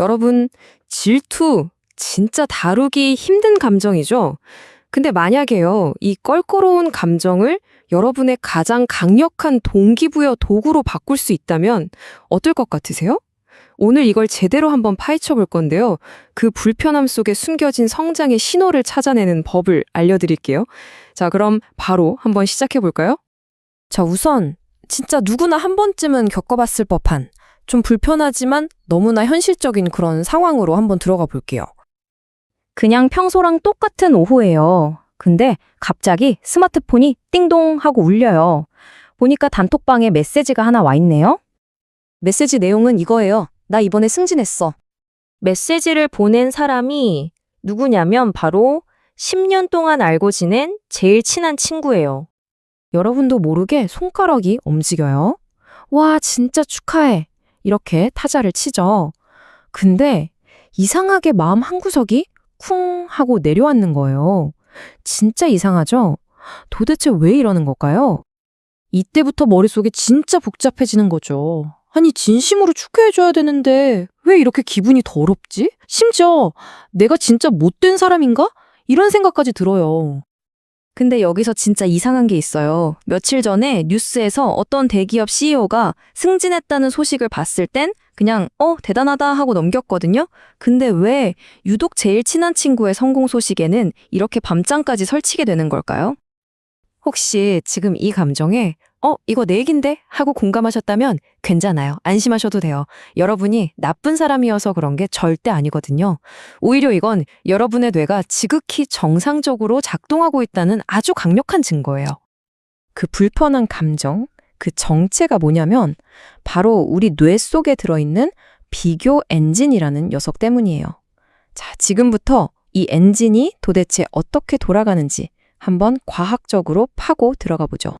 여러분, 질투 진짜 다루기 힘든 감정이죠? 근데 만약에요, 이 껄끄러운 감정을 여러분의 가장 강력한 동기부여 도구로 바꿀 수 있다면 어떨 것 같으세요? 오늘 이걸 제대로 한번 파헤쳐 볼 건데요. 그 불편함 속에 숨겨진 성장의 신호를 찾아내는 법을 알려드릴게요. 자, 그럼 바로 한번 시작해 볼까요? 자, 우선 진짜 누구나 한 번쯤은 겪어봤을 법한 좀 불편하지만 너무나 현실적인 그런 상황으로 한번 들어가 볼게요. 그냥 평소랑 똑같은 오후예요. 근데 갑자기 스마트폰이 띵동 하고 울려요. 보니까 단톡방에 메시지가 하나 와 있네요. 메시지 내용은 이거예요. 나 이번에 승진했어. 메시지를 보낸 사람이 누구냐면 바로 10년 동안 알고 지낸 제일 친한 친구예요. 여러분도 모르게 손가락이 움직여요. 와, 진짜 축하해. 이렇게 타자를 치죠. 근데 이상하게 마음 한구석이 쿵 하고 내려앉는 거예요. 진짜 이상하죠? 도대체 왜 이러는 걸까요? 이때부터 머릿속이 진짜 복잡해지는 거죠. 아니, 진심으로 축하해줘야 되는데, 왜 이렇게 기분이 더럽지? 심지어, 내가 진짜 못된 사람인가? 이런 생각까지 들어요. 근데 여기서 진짜 이상한 게 있어요. 며칠 전에 뉴스에서 어떤 대기업 CEO가 승진했다는 소식을 봤을 땐 그냥 어 대단하다 하고 넘겼거든요. 근데 왜 유독 제일 친한 친구의 성공 소식에는 이렇게 밤잠까지 설치게 되는 걸까요? 혹시 지금 이 감정에 어 이거 내 얘긴데 하고 공감하셨다면 괜찮아요. 안심하셔도 돼요. 여러분이 나쁜 사람이어서 그런 게 절대 아니거든요. 오히려 이건 여러분의 뇌가 지극히 정상적으로 작동하고 있다는 아주 강력한 증거예요. 그 불편한 감정, 그 정체가 뭐냐면 바로 우리 뇌 속에 들어있는 비교 엔진이라는 녀석 때문이에요. 자, 지금부터 이 엔진이 도대체 어떻게 돌아가는지 한번 과학적으로 파고 들어가 보죠.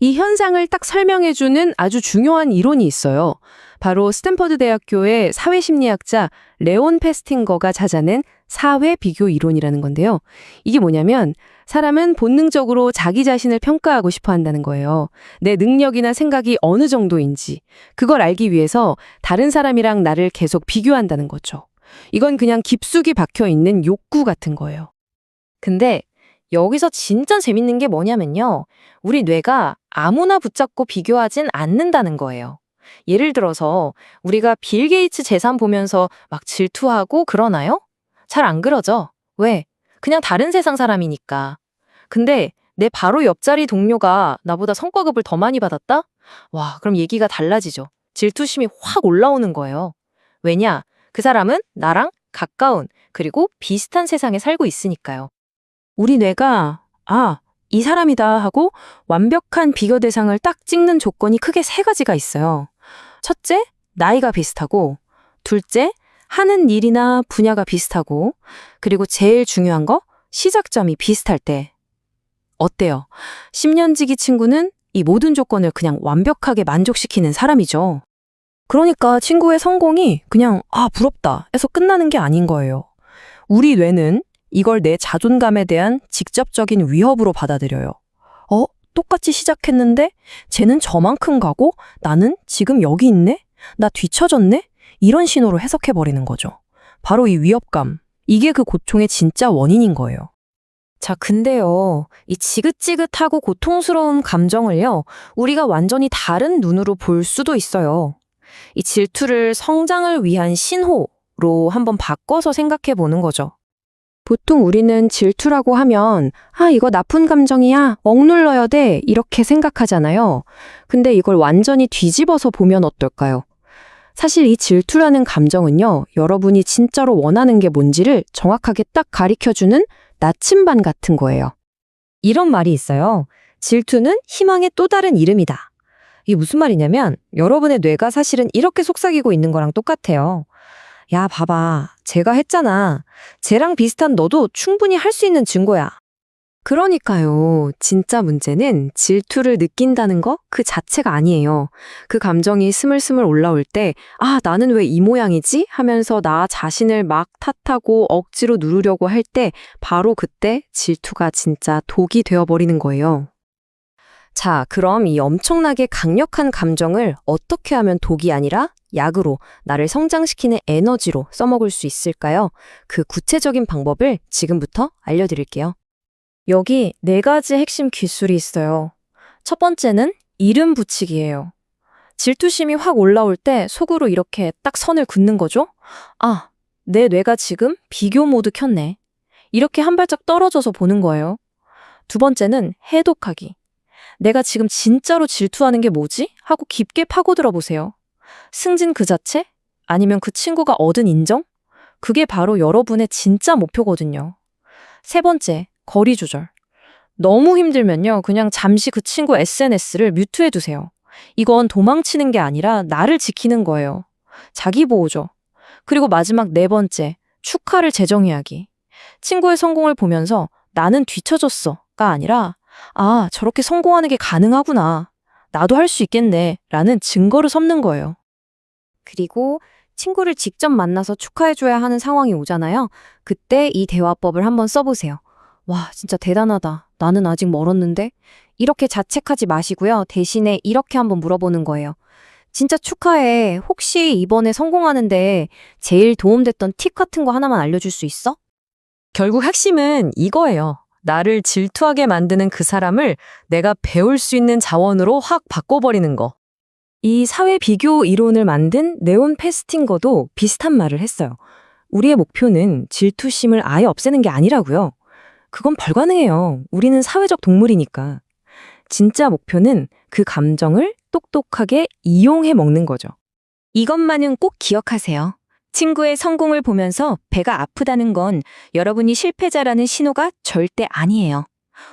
이 현상을 딱 설명해주는 아주 중요한 이론이 있어요. 바로 스탠퍼드 대학교의 사회심리학자 레온 페스팅거가 찾아낸 사회 비교 이론이라는 건데요. 이게 뭐냐면 사람은 본능적으로 자기 자신을 평가하고 싶어 한다는 거예요. 내 능력이나 생각이 어느 정도인지 그걸 알기 위해서 다른 사람이랑 나를 계속 비교한다는 거죠. 이건 그냥 깊숙이 박혀 있는 욕구 같은 거예요. 근데 여기서 진짜 재밌는 게 뭐냐면요. 우리 뇌가 아무나 붙잡고 비교하진 않는다는 거예요. 예를 들어서 우리가 빌 게이츠 재산 보면서 막 질투하고 그러나요? 잘 안 그러죠? 왜? 그냥 다른 세상 사람이니까. 근데 내 바로 옆자리 동료가 나보다 성과급을 더 많이 받았다? 와, 그럼 얘기가 달라지죠. 질투심이 확 올라오는 거예요. 왜냐? 그 사람은 나랑 가까운 그리고 비슷한 세상에 살고 있으니까요. 우리 뇌가 아, 이 사람이다 하고 완벽한 비교 대상을 딱 찍는 조건이 크게 세 가지가 있어요. 첫째, 나이가 비슷하고, 둘째, 하는 일이나 분야가 비슷하고, 그리고 제일 중요한 거, 시작점이 비슷할 때. 어때요? 10년 지기 친구는 이 모든 조건을 그냥 완벽하게 만족시키는 사람이죠. 그러니까 친구의 성공이 그냥, 아, 부럽다 해서 끝나는 게 아닌 거예요. 우리 뇌는 이걸 내 자존감에 대한 직접적인 위협으로 받아들여요. 어? 똑같이 시작했는데 쟤는 저만큼 가고 나는 지금 여기 있네? 나 뒤처졌네? 이런 신호로 해석해버리는 거죠. 바로 이 위협감. 이게 그 고통의 진짜 원인인 거예요. 자, 근데요, 이 지긋지긋하고 고통스러운 감정을요, 우리가 완전히 다른 눈으로 볼 수도 있어요. 이 질투를 성장을 위한 신호로 한번 바꿔서 생각해 보는 거죠. 보통 우리는 질투라고 하면, 아, 이거 나쁜 감정이야. 억눌러야 돼. 이렇게 생각하잖아요. 근데 이걸 완전히 뒤집어서 보면 어떨까요? 사실 이 질투라는 감정은요, 여러분이 진짜로 원하는 게 뭔지를 정확하게 딱 가리켜주는 나침반 같은 거예요. 이런 말이 있어요. 질투는 희망의 또 다른 이름이다. 이게 무슨 말이냐면, 여러분의 뇌가 사실은 이렇게 속삭이고 있는 거랑 똑같아요. 야, 봐봐. 제가 했잖아. 쟤랑 비슷한 너도 충분히 할 수 있는 증거야. 그러니까요. 진짜 문제는 질투를 느낀다는 거 그 자체가 아니에요. 그 감정이 스물스물 올라올 때, 아, 나는 왜 이 모양이지? 하면서 나 자신을 막 탓하고 억지로 누르려고 할 때, 바로 그때 질투가 진짜 독이 되어버리는 거예요. 자, 그럼 이 엄청나게 강력한 감정을 어떻게 하면 독이 아니라 약으로 나를 성장시키는 에너지로 써먹을 수 있을까요? 그 구체적인 방법을 지금부터 알려드릴게요. 여기 네 가지 핵심 기술이 있어요. 첫 번째는 이름 붙이기예요. 질투심이 확 올라올 때 속으로 이렇게 딱 선을 긋는 거죠. 아, 내 뇌가 지금 비교 모드 켰네. 이렇게 한 발짝 떨어져서 보는 거예요. 두 번째는 해독하기. 내가 지금 진짜로 질투하는 게 뭐지? 하고 깊게 파고들어 보세요. 승진 그 자체? 아니면 그 친구가 얻은 인정? 그게 바로 여러분의 진짜 목표거든요. 세 번째, 거리 조절. 너무 힘들면요, 그냥 잠시 그 친구 SNS를 뮤트해 두세요. 이건 도망치는 게 아니라 나를 지키는 거예요. 자기 보호죠. 그리고 마지막 네 번째, 축하를 재정의하기. 친구의 성공을 보면서 나는 뒤처졌어가 아니라 아, 저렇게 성공하는 게 가능하구나. 나도 할 수 있겠네. 라는 증거를 섭는 거예요. 그리고 친구를 직접 만나서 축하해줘야 하는 상황이 오잖아요. 그때 이 대화법을 한번 써보세요. 와, 진짜 대단하다. 나는 아직 멀었는데? 이렇게 자책하지 마시고요. 대신에 이렇게 한번 물어보는 거예요. 진짜 축하해. 혹시 이번에 성공하는데 제일 도움됐던 팁 같은 거 하나만 알려줄 수 있어? 결국 핵심은 이거예요. 나를 질투하게 만드는 그 사람을 내가 배울 수 있는 자원으로 확 바꿔버리는 거. 이 사회 비교 이론을 만든 네온 페스팅거도 비슷한 말을 했어요. 우리의 목표는 질투심을 아예 없애는 게 아니라고요. 그건 불가능해요. 우리는 사회적 동물이니까. 진짜 목표는 그 감정을 똑똑하게 이용해 먹는 거죠. 이것만은 꼭 기억하세요. 친구의 성공을 보면서 배가 아프다는 건 여러분이 실패자라는 신호가 절대 아니에요.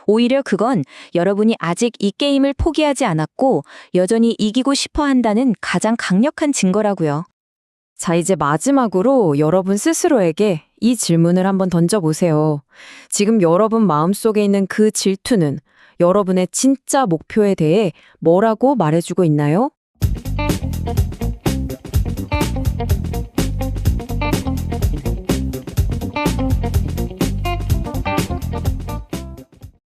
오히려 그건 여러분이 아직 이 게임을 포기하지 않았고 여전히 이기고 싶어 한다는 가장 강력한 증거라고요. 자, 이제 마지막으로 여러분 스스로에게 이 질문을 한번 던져보세요. 지금 여러분 마음속에 있는 그 질투는 여러분의 진짜 목표에 대해 뭐라고 말해주고 있나요?